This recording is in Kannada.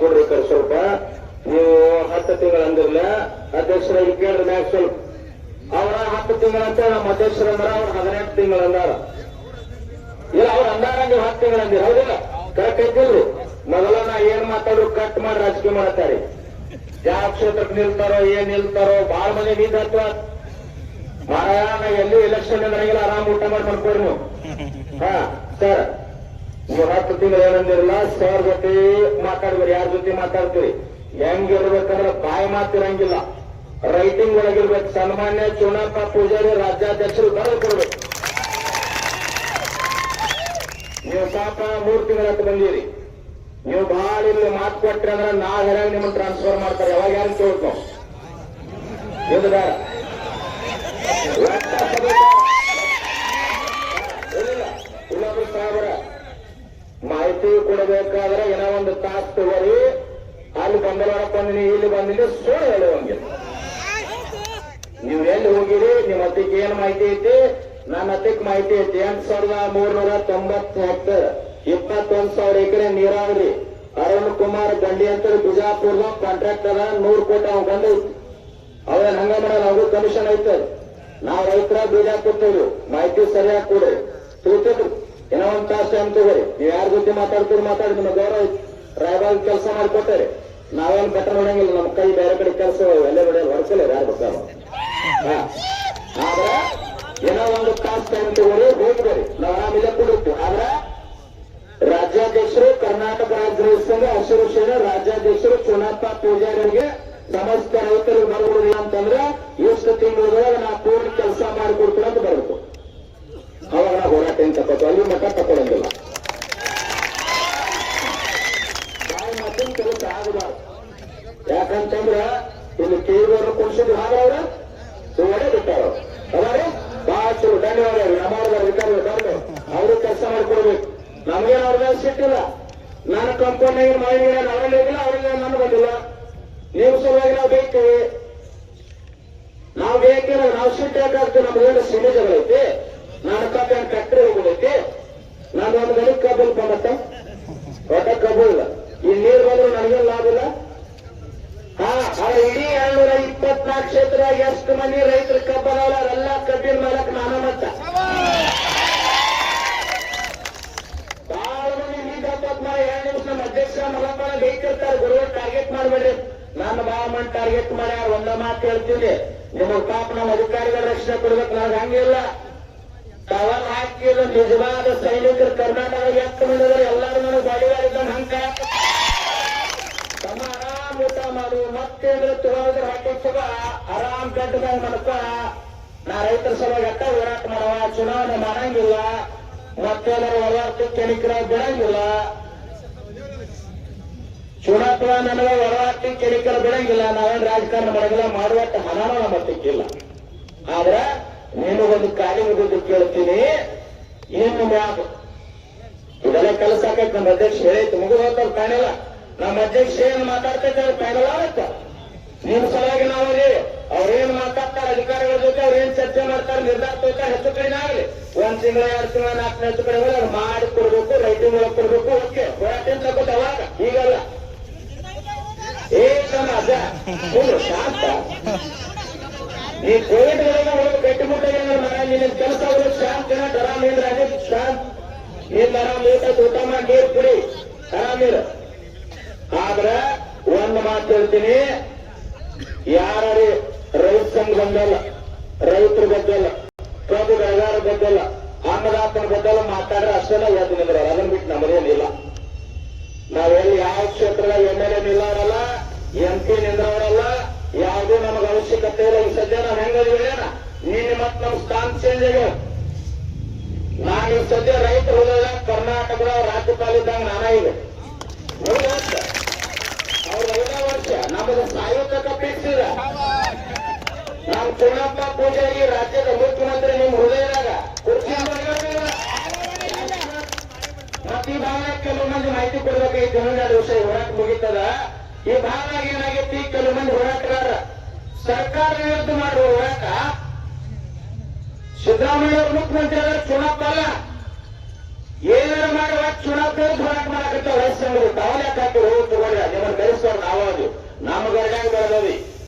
ಕೊಡ್ರಿ ಕರ್ ಸ್ವಲ್ಪ. ನೀವು ಹತ್ತು ತಿಂಗಳು ಅಂದಿರ್ಲ ಅಧ್ಯಕ್ಷರಾಗಿ ಕೇಳ್ರಿ ಮ್ಯಾಗ ಸ್ವಲ್ಪ. ಅವರ ಹತ್ತು ತಿಂಗಳಂತ ನಮ್ಮ ಅಧ್ಯಕ್ಷರ ಅಂದ್ರ ಅವ್ರ ಹದಿನೆಂಟು ತಿಂಗಳು ಅಂದಾರ. ಇಲ್ಲ, ಅವ್ರ ಅಂದಾರ ನೀವು ಹತ್ತು ತಿಂಗಳ ಅಂದಿರ, ಹೌದಿಲ್ಲ? ಕರೆಕ್ಟ್ ಐತಿಲ್ರಿ ಮೊದಲ ನಾ ಏನ್ ಮಾತಾಡ್ರು ಕಟ್ ಮಾಡಿ ರಾಜಕೀಯ ಮಾಡತ್ತಾರೆ. ಯಾವ ಕ್ಷೇತ್ರಕ್ಕೆ ನಿಲ್ತಾರೋ, ಏನ್ ನಿಲ್ತಾರೋ ಬಹಳ ಮಂದಿ ನಿಂತ ಮಾರಾಯಣ ಎಲ್ಲಿ ಎಲೆಕ್ಷನ್ ಅಂದ್ರೆ ಆರಾಮ್ ಊಟ ಮಾಡಿ ಮಾಡ್ಕೊಡ್ರಿ ನೀವು ಹಾ, ಸರ್. ನೀವು ಹತ್ತು ತಿಂಗಳು ಏನಂದಿರಲ್ಲ? ಸರ್ ಜೊತೆ ಮಾತಾಡ್ಬೇಡಿ, ಯಾರ ಜೊತೆ ಮಾತಾಡ್ತೀರಿ? ಹೆಂಗಿರ್ಬೇಕಂದ್ರೆ ಬಾಯಿ ಮಾತಿರಂಗಿಲ್ಲ ರೈಟಿಂಗ್ ಒಳಗಿರ್ಬೇಕು. ಸನ್ಮಾನ್ಯ ಚುನಾಪ ಪೂಜಾರಿ ರಾಜ್ಯಾಧ್ಯಕ್ಷರು ಬರೆದು ಕೊಡ್ಬೇಕು. ನೀವು ಪಾಪ ಮೂರ್ ತಿಂಗಳ ಬಂದಿರಿ. ನೀವು ಬಹಳ ಇಲ್ಲಿ ಮಾತು ಕೊಟ್ರಿ ಅಂದ್ರೆ ನಾ ಹೇಳಾಗ ನಿಮ್ಮನ್ನು ಟ್ರಾನ್ಸ್ಫರ್ ಮಾಡ್ತಾರೆ. ಯಾವಾಗ ಯಾರು ಕೇಳ್ಕೊ ಬೇಡ ಒಟ್ಟ ಸಭೆ ಇಲ್ಲ, ಇನ್ನೊಬ್ರು ಸಾವಿರ ಮಾಹಿತಿ ಕೊಡಬೇಕಾದ್ರೆ ಏನೋ ಒಂದು ತಾಸು ತಗೋರಿ ಅಲ್ಲಿ ಬಂದವರ ಬಂದಿನಿ ಸುಳ್ಳು ಹೇಳುವಂಗಿಲ್ಲ ನೀವು ಎಲ್ಲಿ ಹೋಗಿರಿ, ನಿಮ್ಮ ಅತ್ತಿಗೆ ಏನ್ ಮಾಹಿತಿ ಐತಿ? ನನ್ನ ಅತ್ತಿಗೆ ಮಾಹಿತಿ ಐತಿ, ಎಂಟ್ ಸಾವಿರದ ಮೂರ್ನೂರ ತೊಂಬತ್ ಹೆಕ್ಟರ್ ಇಪ್ಪತ್ತೊಂದ್ ಸಾವಿರ ಎಕರೆ ನೀರಾವರಿ. ಅರುಣ್ ಕುಮಾರ್ ಗಂಡಿ ಅಂತ ಬಿಜಾಪುರದ ಕಾಂಟ್ರಾಕ್ಟ್ ಅದ, ನೂರ್ ಕೋಟಿ ಅವ್ ಬಂದೈತಿ ಅವೇನ್ ಹಂಗ ಮಾಡಲ್ಲ ಅವ್ರು ಕಮಿಷನ್ ಐತೆ. ನಾವ್ ರೈತರ ಬೀಜ ಕೊಡ್ತೇವೆ ಮಾಹಿತಿ ಸರಿಯಾಗಿ ಕೊಡ್ರಿ. ತಿಳ್ತಿದ್ರು ಏನೋ ಒಂದ್ ತಾಸು ಅಂತ ತಗೋರಿ. ನೀವ್ ಯಾರ ಜೊತೆ ಮಾತಾಡ್ತೀರಿ ಮಾತಾಡಿ ನಿಮ್ಮ ಗೌರವ ಐತಿ. ರಾಯಬಾಗ್ ಕೆಲಸ ಮಾಡಿಕೊಟ್ಟೇರಿ. ನಾವೇನ್ ಕಟ್ಟ ಮಾಡಂಗಿಲ್ಲ ನಮ್ಮ ಕೈ ಬೇರೆ ಕಡೆ ಕೆಲಸ ಎಲ್ಲೇ ಬಿಡ ಹೊರಸಲ್ಲ ಯಾರು ಬರ್ತಾರ ಆದ್ರೆ ಏನೋ ಒಂದು ಕಾಸ್ಟ್ ಟೈಮ್ ತಗೋರಿ ಹೋಗ್ಬೇಡಿ ನಾವು ಆರಾಮಿಲ್ಲ ಕೊಡುತ್ತೆ ಆದ್ರೆ ರಾಜ್ಯಾಧ್ಯಕ್ಷರು, ಕರ್ನಾಟಕ ರಾಜ್ಯ ಸಂಘ ಸೇನೆ, ರಾಜ್ಯಾಧ್ಯಕ್ಷರು, ಚುನಾಪ ಪೂಜಾರಿಗೆ ಸಮಸ್ತ ರೈತರು ಬರ್ಬಿಡುದಿಲ್ಲ ಅಂತಂದ್ರೆ ಎಷ್ಟು ತಿಂಗಳೊಳಗೆ ನಾ ಪೂರ್ಣ ಕೆಲಸ ಮಾಡಿಕೊಡ್ತೀನಿ ಅಂತ ಬರ್ಬೇಕು. ಅವಾಗ ಹೋರಾಟ ಏನ್ ತಪ್ಪತ್ತು ಅಲ್ಲಿ ಮಟ್ಟ ತಗೊಳಂಗಿಲ್ಲ ಬಾಯಿ ಮಾತಿನ ಕೆಲಸ ಆಗಬಾರ್ದು ಯಾಕಂತಂದ್ರ ಇಲ್ಲಿ ಕೇಳಿದವರು ಕುಡಿಸಿದ್ರು ಹಾಗಾದ್ರೆ ಒಡೆ ಬಿಟ್ಟಾರ ಅದಾರೆ ಬಹಳ ಧನ್ಯವಾದ. ನಮ್ಮವ್ರ ಅಧಿಕಾರಿಗಳು ಬಂದು ಅವರು ಕೆಲಸ ಮಾಡಿಕೊಡ್ಬೇಕು. ನಮ್ಗೇನು ಅವ್ರ ಮೇಲೆ ಸಿಟ್ಟಿಲ್ಲ. ನಾನು ಕಂಪೌಂಡ್ ಮಾಡಿದ್ರೆ ನಾವಲ್ಲಿ ಹೋಗಿಲ್ಲ ಅವ್ರಿಗೆ ನಾನು ಬಂದಿಲ್ಲ ನೀವು ಸಲುವಾಗಿ ನಾವು ಬೇಕೇವೆ. ನಾವು ಬೇಕಿಲ್ಲ ನಾವು ಸಿಟ್ಟು ಯಾಕಾಗ್ತದೆ ನಮ್ಗೇನು ಸಿಮಿಜಗಳೈತಿ ನಾನು ಕಬ್ಬ ಫ್ಯಾಕ್ಟ್ರಿ ಹೋಗೋದೈತಿ ನಾನು ಒಂದು ಗಡಿ ಕಬ್ಬಲ್ ಬಂದತ್ತ? ಒಟ್ಟ ಕಬ್ಬು ಇಲ್ಲ. ಈ ನೀರು ಬಂದ್ರು ನನಗೇನು ಲಾಭ ಇಲ್ಲ ಹಾ ಆ ಇಡೀ ಎರಡ್ನೂರ ಇಪ್ಪತ್ನಾಲ್ಕು ಕ್ಷೇತ್ರ ಎಷ್ಟು ಮಂದಿ ರೈತರು ಕಬ್ಬಲ್ಲ ಅವರೆಲ್ಲ ಕಬ್ಬಿನ ಮಾಲಕ್ ನಾನು ಮತ್ತ ಬಹಳ ಮಂದಿ ಹತ್ತೊತ್ ಮಾಡಿ ಎರಡು ನಿಮಿಷ ನಮ್ಮ ಅಧ್ಯಕ್ಷ ಮಲಪ್ಪನ ಬೇಕಿರ್ತಾರೆ, ಗುರುವ ಟಾರ್ಗೆಟ್ ಮಾಡಬೇಡ್ರಿ. ನಾನು ಬಹಳ ಮಂದಿ ಟಾರ್ಗೆಟ್ ಮಾಡ್ಯಾರ, ಒಂದ ಮಾತು ಹೇಳ್ತೀನಿ. ನಿಮಗೆ ಪಾಪ ನಮ್ಮ ಅಧಿಕಾರಿಗಳ ರಕ್ಷಣೆ ಕೊಡ್ಬೇಕು, ನನಗೆ ಹಂಗಿಲ್ಲ. ಟವಲ್ ಹಾಕಿಲ್ಲ ನಿಜವಾದ ಸೈನಿಕರು ಕರ್ನಾಟಕ ಎಷ್ಟು ಮಂದಿ ಎಲ್ಲರೂ ನನಗೆ ಬಾಡಿಗಾರ್ ಇದ್ದಂಗೆ ಹಂಗ ತಮ್ಮ ಆರಾಮ್ ಊಟ ತಗೊಳಿದ್ರೆ ಹೊಟ್ಟೆ ಸುಖ ಆರಾಮ್ ಕಟ್ಟದಾಗ ಮಡ್ಕ ನಾ ರೈತರ ಸಲುವಾಗಿ ಅಟ್ಟ ಹೋರಾಟ ಮಾಡವ, ಚುನಾವಣೆ ಮಾಡಂಗಿಲ್ಲ, ಮತ್ತೇನಾರು ಹೋರಾಟ ಕೆಣಿಕರ ಬಿಡಂಗಿಲ್ಲ. ಚುನಾವಣಾ ನನಗೆ ಹೋರಾಟ ಕೆಣಿಕರ ಬಿಡಂಗಿಲ್ಲ, ನಾವೇನ್ ರಾಜಕಾರಣ ಮಾಡಂಗಿಲ್ಲ ಮಾಡುವಟ್ಟ ಹಣನೂ ನಮ್ಮ ಹತ್ತಿಕ್ಕಿಲ್ಲ ಆದ್ರ ನಿಮಗೊಂದು ಕಾಲಿ ಮುಗಿದು ಕೇಳ್ತೀನಿ ಏನು ಮ್ಯಾಗ ಇದೆಲ್ಲ ಕೆಲಸ ಆಕೈತೆ, ನಮ್ಮ ಅಧ್ಯಕ್ಷ ಹೇಳಿತ್ತು ಮುಗಿದು ಹೋಗ್ತಾರೆ ಕಾಣಿಲ್ಲ. ನಮ್ಮ ಅಧ್ಯಕ್ಷ ಏನ್ ಮಾತಾಡ್ತೈತೆ ಕಾಣಲ್ಲ ಫೈನಲ್ ಆಗುತ್ತೆ ನಿಮ್ ಸಲುವಾಗಿ ನಾವು ಅದೀವಿ ಅವ್ರೇನ್ ಮಾತಾಡ್ತಾರೆ, ಅಧಿಕಾರಿಗಳ ಜೊತೆ ಅವ್ರೇನ್ ಚರ್ಚೆ ಮಾಡ್ತಾರೆ, ನಿರ್ಧಾರ ತಗೋತಾರೆ, ಹೆಚ್ಚು ಕಡಿಮೆ ಆಗಲಿ. ಒಂದ್ ತಿಂಗಳ, ಎರಡು ತಿಂಗಳ, ನಾಲ್ಕು ಹೆಚ್ಚು ಕಡಿಮೆ ಅದು ಮಾಡಿ ಕೊಡ್ಬೇಕು, ರೈಟಿಂಗ್ ಒಳಗೆ ಕೊಡ್ಬೇಕು, ಓಕೆ. ಹೋರಾಟ ಅಂತ ತಗೋತ ಅವಾಗ, ಈಗಲ್ಲ. ಏ ಅದ. ಫುಲ್ ಶಾಂತ. ಈ ಕೋವಿಡ್ ಒಳಗೆ ಒಳಗೆ ಗಟ್ಟಿ ಮುಟ್ಟಾಗಿ ಮರ ನಿನ್ನ ಕೆಲಸ ಅವರು ಶಾಂತ ಇಲ್ಲ ಅದೇ ಶಾಂತ್. ನೀನ್ ಆರಾಮ್ ಊಟ ಊಟ ಮಾಡಿ, ನೀರು ಕುಡಿ. ಆರಾಮಿರು ಆದ್ರ, ಒಂದ್ ಮಾತು ಹೇಳ್ತೀನಿ ಯಾರೇ ರೈತ ಸಂಘ ಬಂದಲ್ಲ, ರೈತರ ಬದ್ದಲ್ಲ ಕಬ್ಬು ಬೆಳೆಗಾರ ಬದ್ದಲ್ಲ ಅನ್ನದಾತನ ಬದ್ದಲ್ಲ ಮಾತಾಡ್ರೆ ಅಷ್ಟೆಲ್ಲ ಎದ್ದು ನಿಂದ್ರ ಅದನ್ನ ಬಿಟ್ಟು ನಮ್ಮದೇನಿಲ್ಲ ನಾವೆಲ್ಲಿ ಯಾವ ಕ್ಷೇತ್ರದಾಗ ಎಂ ಎಲ್ ಎ ನಿಲ್ಲವರಲ್ಲ ಎಂ ಪಿ ನಿಂದ್ರವರಲ್ಲ, ಯಾವುದೇ ನಮಗೆ ಅವಶ್ಯಕತೆ ಇಲ್ಲ. ಈ ಸದ್ಯ ನಾವು ಹೆಂಗದೀವಿ ಏನ ನಿನ್ನೆ ಮತ್ತೆ ನಮ್ ಸ್ಥಾನ ಚೇಂಜ್ ಆಗ್ಯಾವ ನಾನು ಈ ಸದ್ಯ ರೈತ ಹೋದಾಗ ಕರ್ನಾಟಕದ ರಾಜ್ಯಪಾಲ ಇದ್ದಂಗ ನಾನೇ ಇದೆ ಮೂರು ವರ್ಷ ಅವ್ರ ಐದ ಸಾಯುತ್ತಕ ಫಿಕ್ಸಿದ ನಾವು ಚುನಪ್ಪ ಪೂಜಾರಿ ರಾಜ್ಯದ ಮುಖ್ಯಮಂತ್ರಿ ನಿಮ್ ಹೃದಯದಾಗ ಕುರ್ಚಿ ಭಾಗಕ್ಕೆ ಕೆಲವು ಮಂದಿ ಮಾಹಿತಿ ಕೊಡ್ಬೇಕಾಗಿತ್ತು ಇನ್ನೊಂದೆರಡು ದಿವಸ ಈ ಹೋರಾಟ ಮುಗಿತದ? ಈ ಭಾಗ ಏನಾಗೈತಿ? ಕೆಲವು ಮಂದಿ ಹೋರಾಟಗಾರ ಸರ್ಕಾರ ವಿರುದ್ಧ ಮಾಡುವ ಹೋರಾಟ? ಸಿದ್ದರಾಮಯ್ಯ ಅವರು ಮುಖ್ಯಮಂತ್ರಿ 19